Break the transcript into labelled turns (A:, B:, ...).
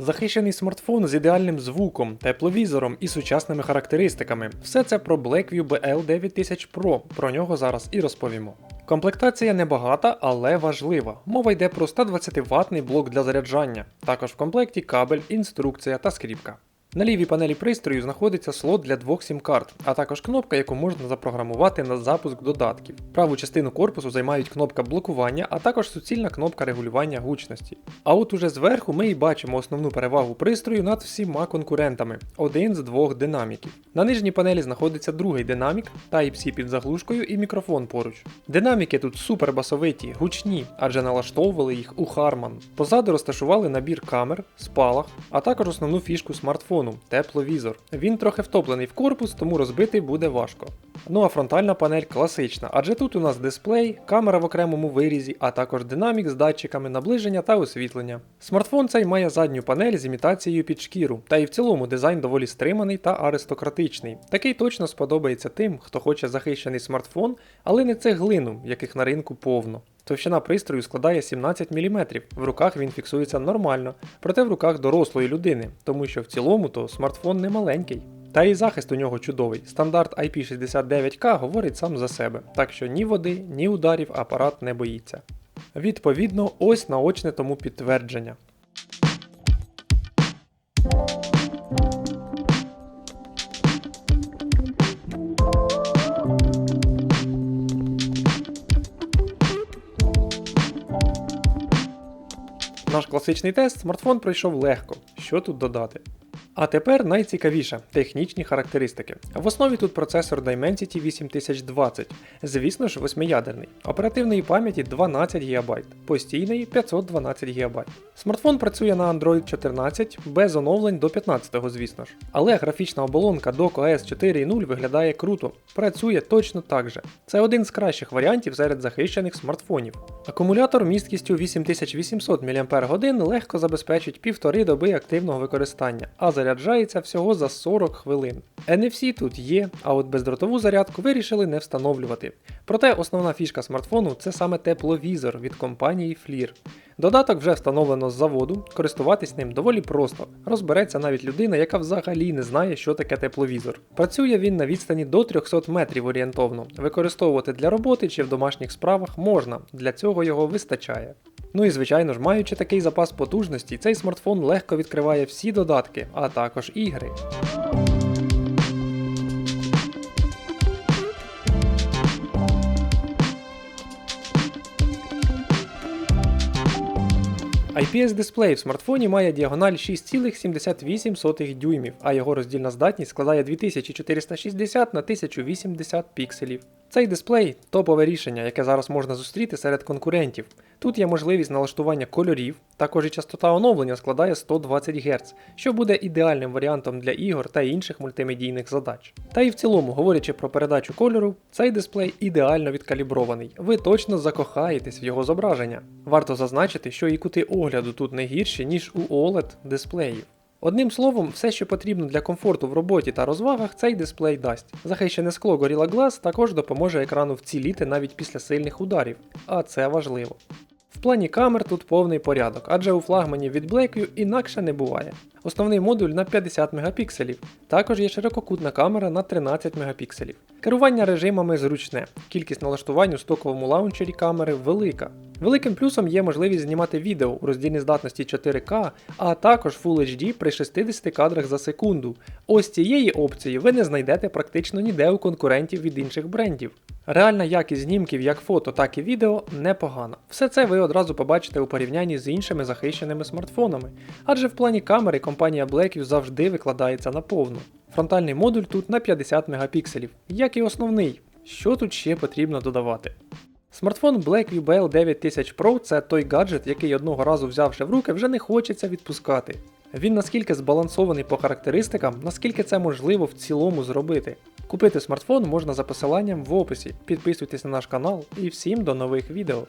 A: Захищений смартфон з ідеальним звуком, тепловізором і сучасними характеристиками. Все це про Blackview BL9000 Pro. Про нього зараз і розповімо. Комплектація небагата, але важлива. Мова йде про 120 ватний блок для заряджання. Також в комплекті кабель, інструкція та скріпка. На лівій панелі пристрою знаходиться слот для двох сім-карт, а також кнопка, яку можна запрограмувати на запуск додатків. Праву частину корпусу займають кнопка блокування, а також суцільна кнопка регулювання гучності. А от уже зверху ми і бачимо основну перевагу пристрою над всіма конкурентами один з двох динаміків. На нижній панелі знаходиться другий динамік, Type-C під заглушкою і мікрофон поруч. Динаміки тут супер басовиті, гучні, адже налаштовували їх у Harman. Позаду розташували набір камер, спалах, а також основну фішку смартфону тепловізор. Він трохи втоплений в корпус, тому розбити буде важко. Ну а фронтальна панель класична, адже тут у нас дисплей, камера в окремому вирізі, а також динамік з датчиками наближення та освітлення. Смартфон цей має задню панель з імітацією під шкіру, та і в цілому дизайн доволі стриманий та аристократичний. Такий точно сподобається тим, хто хоче захищений смартфон, але не цеглину, яких на ринку повно. Товщина пристрою складає 17 мм, в руках він фіксується нормально, проте в руках дорослої людини, тому що в цілому то смартфон не маленький. Та і захист у нього чудовий. Стандарт IP69K говорить сам за себе, так що ні води, ні ударів апарат не боїться. Відповідно, ось наочне тому підтвердження. Наш класичний тест смартфон пройшов легко. Що тут додати? А тепер найцікавіше технічні характеристики. В основі тут процесор Dimensity 8020, звісно ж, восьмиядерний, оперативної пам'яті 12 ГБ, постійної 512 ГБ. Смартфон працює на Android 14 без оновлень до 15-го, звісно ж. Але графічна оболонка Dock OS 4.0 виглядає круто, працює точно так же. Це один з кращих варіантів серед захищених смартфонів. Акумулятор місткістю 8800 мАч легко забезпечить півтори доби активного використання, а заряджається всього за 40 хвилин. NFC тут є, а от бездротову зарядку вирішили не встановлювати. Проте основна фішка смартфону це саме тепловізор від компанії FLIR. Додаток вже встановлено з заводу, користуватись ним доволі просто. Розбереться навіть людина, яка взагалі не знає, що таке тепловізор. Працює він на відстані до 300 метрів орієнтовно. Використовувати для роботи чи в домашніх справах можна, для цього його вистачає. Ну і звичайно ж, маючи такий запас потужності, цей смартфон легко відкриває всі додатки, а також ігри. IPS-дисплей в смартфоні має діагональ 6,78 дюймів, а його роздільна здатність складає 2460 на 1080 пікселів. Цей дисплей топове рішення, яке зараз можна зустріти серед конкурентів. Тут є можливість налаштування кольорів, також і частота оновлення складає 120 Гц, що буде ідеальним варіантом для ігор та інших мультимедійних задач. Та і в цілому, говорячи про передачу кольору, цей дисплей ідеально відкалібрований. Ви точно закохаєтесь в його зображення. Варто зазначити, що і кути огляду тут не гірші, ніж у OLED дисплеїв. Одним словом, все, що потрібно для комфорту в роботі та розвагах, цей дисплей дасть. Захищене скло Gorilla Glass також допоможе екрану вціліти навіть після сильних ударів, а це важливо. В плані камер тут повний порядок, адже у флагманів від Blackview інакше не буває. Основний модуль на 50 Мп, Також є ширококутна камера на 13 Мп. Керування режимами зручне, кількість налаштувань у стоковому лаунчері камери велика. Великим плюсом є можливість знімати відео у роздільній здатності 4К, а також Full HD при 60 кадрах за секунду. Ось цієї опції ви не знайдете практично ніде у конкурентів від інших брендів. Реальна якість знімків як фото, так і відео непогана. Все це ви одразу побачите у порівнянні з іншими захищеними смартфонами, адже в плані камери компанія Blackview завжди викладається на повну. Фронтальний модуль тут на 50 мегапікселів, як і основний. Що тут ще потрібно додавати? Смартфон Blackview BL9000 Pro це той гаджет, який одного разу взявши в руки, вже не хочеться відпускати. Він наскільки збалансований по характеристикам, наскільки це можливо в цілому зробити. Купити смартфон можна за посиланням в описі. Підписуйтесь на наш канал і всім до нових відео.